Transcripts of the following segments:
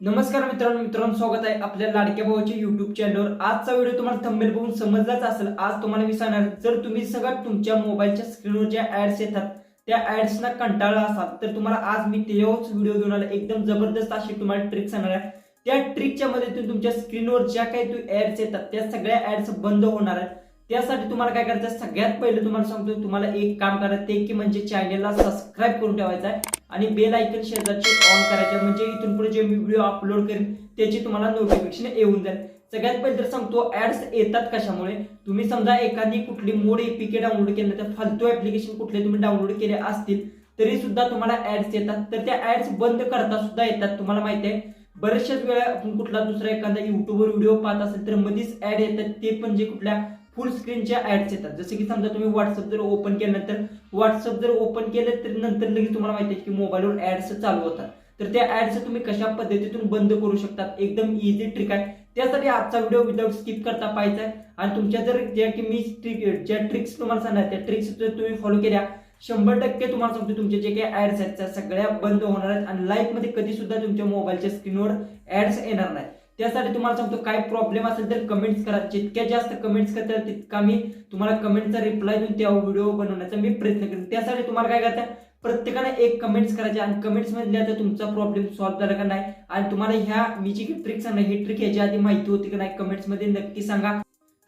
नमस्कार मित्रांनो मित्रांनो स्वागत आहे आपल्या लाडक्या भावाच्या युट्यूब चॅनलवर आजचा व्हिडिओ तुम्हाला थंबेल बघून समजलाच असेल. आज तुम्हाला मी सांगणार जर तुम्ही सगळं तुमच्या मोबाईलच्या स्क्रीनवर ज्या ऍड्स येतात त्या ऍड्सना कंटाळला असाल तर तुम्हाला आज मी तेच व्हिडिओ घेऊन आला. एकदम जबरदस्त अशी तुम्हाला ट्रिक सांगणार आहे. त्या ट्रिकच्या मदतीतून तुमच्या स्क्रीनवर ज्या काही ऍड्स येतात त्या सगळ्या ऍड्स बंद होणार आहेत. त्यासाठी तुम्हाला काय करायचं सगळ्यात पहिले तुम्हाला सांगतो तुम्हाला एक काम करायचं ते की म्हणजे चॅनेलला सबस्क्राईब करून ठेवायचं आहे आणि बेल ऐकन शेजारचे ऑन करायचे. म्हणजे इथून पुढे जे मी व्हिडिओ अपलोड करेन त्याची तुम्हाला नोटिफिकेशन येऊन जाईल. सगळ्यात पहिले तर सांगतो ऍड्स येतात कशामुळे? तुम्ही समजा एखादी कुठली मोड एपीके डाउनलोड केलं तर फालतू ऍप्लिकेशन कुठले तुम्ही डाउनलोड केले असतील तरी सुद्धा तुम्हाला ऍड्स येतात. तर त्या ऍड्स बंद करता सुद्धा येतात तुम्हाला माहिती आहे. बऱ्याचशाच वेळा आपण कुठला दुसरा एखादा युट्यूबवर व्हिडिओ पाहत असेल तर मध्येच ऍड येतात. ते पण जे कुठल्या फुल स्क्रीनच्या ऍड्स येतात. जसं की समजा तुम्ही व्हॉट्सअप जर ओपन केल्यानंतर व्हॉट्सअप जर ओपन केलं तर नंतर लगेच तुम्हाला माहिती आहे की मोबाईलवर ऍड्स चालू होतात. तर त्या ऍड्स तुम्ही कशा पद्धतीतून बंद करू शकतात? एकदम इझी ट्रिक आहे. त्यासाठी आजचा व्हिडिओ विदाऊट स्किप करता पाहिजे आहे. आणि तुमच्या जर ज्या की मी ट्रिक ज्या ट्रिक्स तुम्हाला सांगणार त्या ट्रिक्स जर तुम्ही फॉलो केल्या शंभर टक्के तुम्हाला सांगतो तुमचे जे काही ऍड्स आहेत त्या सगळ्या बंद होणार आहेत. आणि लाईफमध्ये कधी सुद्धा तुमच्या मोबाईलच्या स्क्रीनवर ऍड्स येणार नाही त्यासाठी तुम्हाला सांगतो काय प्रॉब्लेम असेल तर कमेंट्स करा. जितक्या जास्त कमेंट्स करता तितका मी तुम्हाला कमेंटचा रिप्लाय देऊन त्या व्हिडिओ बनवण्याचा मी प्रयत्न करेन. त्यासाठी तुम्हाला काय करता प्रत्येकाने एक कमेंट्स करायचे आणि कमेंट्समध्ये तर तुमचा प्रॉब्लेम सॉल्व्ह झाला का नाही? आणि तुम्हाला ह्या मी जी ट्रिक सांगणार ही ट्रिक याची आधी माहिती होती का नाही कमेंट्समध्ये नक्की सांगा.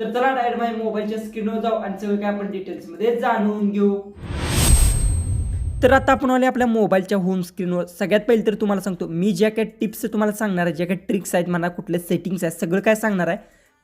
तर चला डायरेक्ट माझ्या मोबाईलच्या स्क्रीनवर जाऊ आणि सगळं काय आपण डिटेल्समध्ये जाणून घेऊ. तर आता आपण आले आपल्या मोबाईलच्या होम स्क्रीनवर सगळ्यात पहिले तर तुम्हाला सांगतो मी ज्या काही टिप्स तुम्हाला सांगणार आहे ज्या काही ट्रिक्स आहेत म्हणा कुठले सेटिंग्स आहेत सगळं काय सांगणार आहे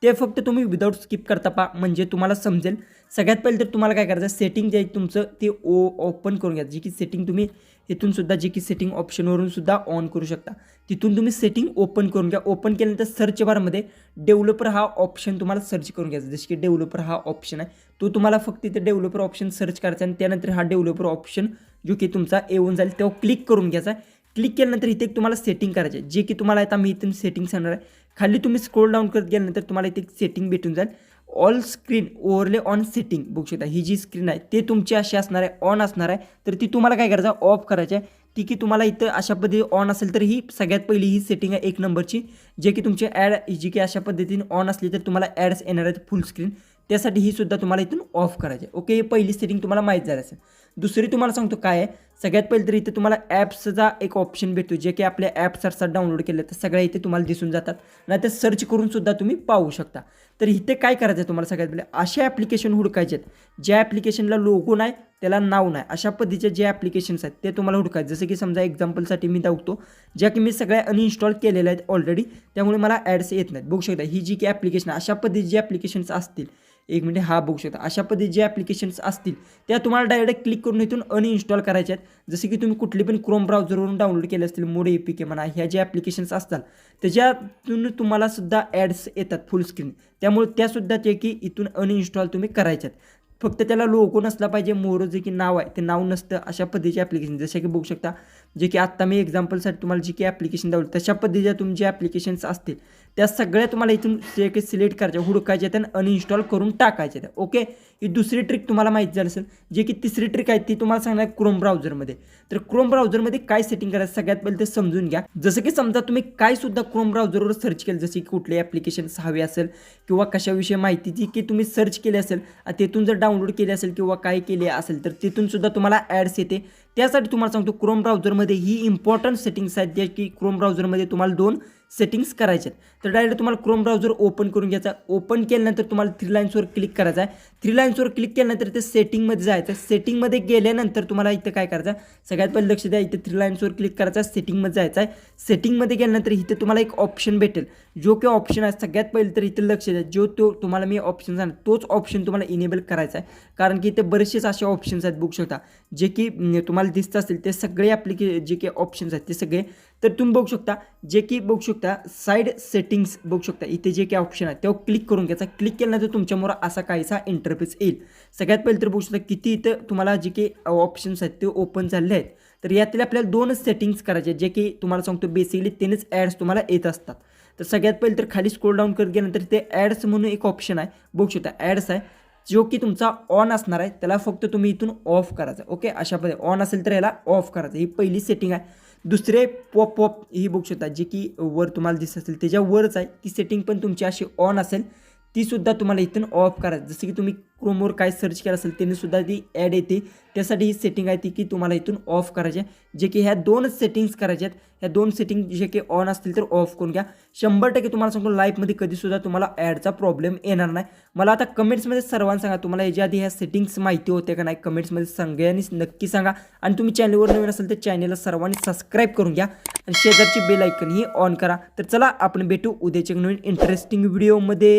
ते फक्त तुम्ही विदाऊट स्किप करता पा म्हणजे तुम्हाला समजेल. सगळ्यात पहिले तर तुम्हाला काय करायचं सेटिंग जे आहे तुमचं ते ओ ओपन करून घ्या. जे की सेटिंग तुम्ही इथून सुद्धा जे की सेटिंग ऑप्शनवरून सुद्धा ऑन करू शकता. तिथून तुम्ही सेटिंग ओपन करून घ्या. ओपन केल्यानंतर सर्च बारमध्ये डेव्हलपर हा ऑप्शन तुम्हाला सर्च करून घ्यायचा. जसे की डेव्हलपर हा ऑप्शन आहे. तो तुम्हाला फक्त इथे डेव्हलपर ऑप्शन सर्च करायचा आणि त्यानंतर हा डेव्हलपर ऑप्शन जो की तुमचा येऊन जाईल तेव्हा क्लिक करून घ्यायचा. आहे क्लिक केल्यानंतर इथे एक तुम्हाला सेटिंग करायचे जे की तुम्हाला आता मी इथून सेटिंग सांगणार आहे. खाली तुम्ही स्क्रोल डाऊन करत गेल्यानंतर तुम्हाला इथे एक सेटिंग भेटून जाईल. All screen overlay on setting बघू शकता. ही जी स्क्रीन आहे ते तुमची अशी असणार आहे ऑन असणार आहे. तर ती तुम्हाला काय करायचं ऑफ करायची आहे. ती की तुम्हाला इथं अशा पद्धती ऑन असेल तर ही सगळ्यात पहिली ही सेटिंग आहे एक नंबरची जे की तुमची ॲड जी की अशा पद्धतीने ऑन असली तर तुम्हाला ॲड्स येणार आहेत फुल स्क्रीन त्यासाठी ही सुद्धा तुम्हाला इथून ऑफ करायची आहे. ओके ही पहिली सेटिंग तुम्हाला माहीत झाली असेल. दुसरी तुम्हाला सांगतो काय आहे. सगळ्यात पहिले तर इथे तुम्हाला ॲप्सचा एक ऑप्शन भेटतो जे की आपल्या ॲप्स असतात डाउनलोड केले तर सगळ्या इथे तुम्हाला दिसून जातात. नाही तर सर्च करून सुद्धा तुम्ही पाहू शकता. तर इथे काय करायचं आहे तुम्हाला सगळ्यात पहिले? अशा ॲप्लिकेशन हुडकायचे आहेत. ज्या ॲप्लिकेशनला लोगो नाही त्याला नाव नाही. अशा पद्धतीचे जे ॲप्लिकेशन्स आहेत ते तुम्हाला हुडकायचे. जसं की समजा एक्झाम्पलसाठी मी दाखवतो ज्या की मी सगळ्या अनइन्स्टॉल केलेल्या आहेत ऑलरेडी त्यामुळे मला ॲड्स येत नाहीत. बघू शकता ही जी की ॲप्लिकेशन अशा पद्धतीचे जे ॲप्लिकेशन्स असतील एक मिनिट हा बघू शकता. अशा पद्धती जे ॲप्लिकेशन्स असतील त्या तुम्हाला डायरेक्ट क्लिक करून इथून अनइन्स्टॉल करायच्या आहेत. जसे की तुम्ही कुठली पण क्रोम ब्राउझरवरून डाउनलोड केले असतील मोड ए पी के म्हणा ह्या ज्या ॲप्लिकेशन्स असतात त्याच्यातून तुम्हाला सुद्धा ॲड्स येतात फुल स्क्रीन त्यामुळे त्यासुद्धा ते की इथून अनइन्स्टॉल तुम्ही करायच्यात फक्त त्याला लोगो नसला पाहिजे मोरो जे की नाव आहे ते नाव नसतं अशा पद्धतीचे ॲप्लिकेशन जसे की बघू शकता जे की आत्ता मी एक्झाम्पलसाठी तुम्हाला जी की ॲप्लिकेशन दावली तशा पद्धतीच्या तुमचे ॲप्लिकेशन्स असतील त्या सगळ्या तुम्हाला इथून जे काही सिलेक्ट करायच्या हुडकायच्या आणि अनइन्स्टॉल करून टाकायच्या त्या ओके ही दुसरी ट्रिक तुम्हाला माहीत झाली असेल जे की तिसरी ट्रिक आहे ती तुम्हाला सांगणार क्रोम ब्राउझरमध्ये तर क्रोम ब्राउझरमध्ये काय सेटिंग करायचं सगळ्यात पहिले ते समजून घ्या. जसं की समजा तुम्ही काय सुद्धा क्रोम ब्राउझरवर सर्च केलं जसे की कुठले ॲप्लिकेशन्स हवे असेल किंवा कशाविषयी माहिती जी की तुम्ही सर्च केली असेल तिथून तेथून जर डाउनलोड केली असेल किंवा काय केले असेल तर तिथून सुद्धा तुम्हाला ॲड्स येते. त्यासाठी तुम्हाला सांगतो क्रोम ब्राउझरमध्ये ही इम्पॉर्टंट सेटिंग्स आहेत ज्या की क्रोम ब्राउझरमध्ये तुम्हाला दोन सेटिंग्स करायचे आहेत. तर डायरेक्ट तुम्हाला क्रोम ब्राउझर ओपन करून घ्यायचा ओपन केल्यानंतर तुम्हाला थ्री लाईन्सवर क्लिक करायचं आहे. थ्री लाईन्सवर क्लिक केल्यानंतर ते सेटिंगमध्ये जायचं सेटिंगमध्ये गेल्यानंतर तुम्हाला इथं काय करायचं सगळ्यात पहिले लक्ष द्या इथे थ्री लाईन्सवर क्लिक करायचा सेटिंगमध्ये जायचं आहे. सेटिंगमध्ये गेल्यानंतर इथे तुम्हाला एक ऑप्शन भेटेल. जो काही ऑप्शन आहे सगळ्यात पहिले तर इथे लक्ष द्या. जो तो तुम्हाला मी ऑप्शन सांग तोच ऑप्शन तुम्हाला इनेबल करायचा आहे. कारण की इथे बरेचसेच असे ऑप्शन्स आहेत बघू शकता. जे की तुम्हाला दिसत असतील ते सगळे ॲप्लिके जे काही ऑप्शन्स आहेत ते सगळे. तर तुम्ही बघू शकता जे की बघू शकता साईड सेटिंग्स बघू शकता. इथे जे काही ऑप्शन आहे त्यावर क्लिक करून घ्यायचा क्लिक केल्यानंतर तुमच्यामोर असा काहीसा इंटरफेस येईल. सगळ्यात पहिले तर बघू शकता किती इथं तुम्हाला जे काही ऑप्शन्स आहेत ते ओपन झाले आहेत. तर यातील आपल्याला दोनच सेटिंग्स करायचे जे की तुम्हाला सांगतो बेसिकली तेनेच ॲड्स तुम्हाला येत असतात. तर सगळ्यात पहिले तर खाली स्क्रोल डाऊन करत गेल्यानंतर ते ॲड्स म्हणून एक ऑप्शन आहे. बघू शकता ॲड्स आहे. जो की तुमचा ऑन असणार आहे त्याला फक्त तुम्ही इथून ऑफ करायचा. ओके अशा पद्धती ऑन असेल तर याला ऑफ करायचं. ही पहिली सेटिंग आहे. दुसरे पॉप पॉप ही बघू शकता जे की वर तुम्हाला दिसत असेल. त्याच्यावरच आहे. ती सेटिंग पण तुमची अशी ऑन असेल. ती सुद्धा तुम्हाला इथून ऑफ करायची जसं की तुम्ही क्रोमवर काय सर्च केलं असेल त्याने सुद्धा ती ॲड येते. त्यासाठी ही सेटिंग आहे ती की तुम्हाला इथून ऑफ करायची आहे. जे की ह्या दोन सेटिंग्स करायच्या आहेत. ह्या दोन सेटिंग जे की ऑन असतील तर ऑफ करून घ्या. शंभर टक्के तुम्हाला सांगतो लाईफमध्ये कधीसुद्धा तुम्हाला ॲडचा प्रॉब्लेम येणार नाही. मला आता कमेंट्समध्ये सर्वांना सांगा तुम्हाला याच्या आधी ह्या सेटिंग्स माहिती होते का नाही? कमेंट्समध्ये सगळ्यांनी नक्की सांगा. आणि तुम्ही चॅनलवर नवीन असेल तर चॅनलला सर्वांनी सबस्क्राईब करून घ्या. आणि शेजारची बेल ऐकन ही ऑन करा. तर चला आपण भेटू उद्याच्या नवीन इंटरेस्टिंग व्हिडिओमध्ये